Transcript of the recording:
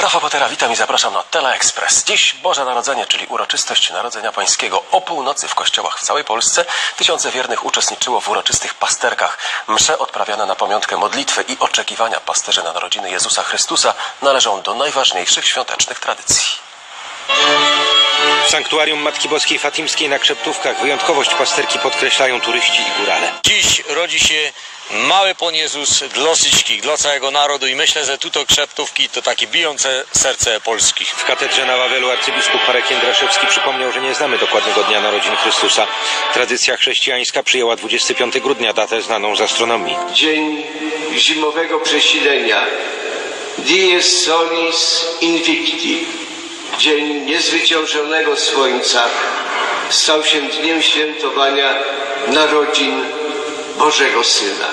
Rafał Patera, witam i zapraszam na Teleexpress. Dziś Boże Narodzenie, czyli uroczystość Narodzenia Pańskiego. O północy w kościołach w całej Polsce tysiące wiernych uczestniczyło w uroczystych pasterkach. Msze odprawiane na pamiątkę modlitwy i oczekiwania pasterzy na narodziny Jezusa Chrystusa należą do najważniejszych świątecznych tradycji. W sanktuarium Matki Boskiej Fatimskiej na Krzeptówkach wyjątkowość pasterki podkreślają turyści i górale. Dziś rodzi się mały Pan Jezus dla wszystkich, dla całego narodu i myślę, że tutaj krzeptówki to takie bijące serce polskich. W katedrze na Wawelu arcybiskup Marek Jędraszewski przypomniał, że nie znamy dokładnego dnia narodzin Chrystusa. Tradycja chrześcijańska przyjęła 25 grudnia, datę znaną z astronomii. dzień zimowego przesilenia, dies solis invicti, dzień niezwyciężonego słońca, stał się dniem świętowania narodzin Bożego Syna.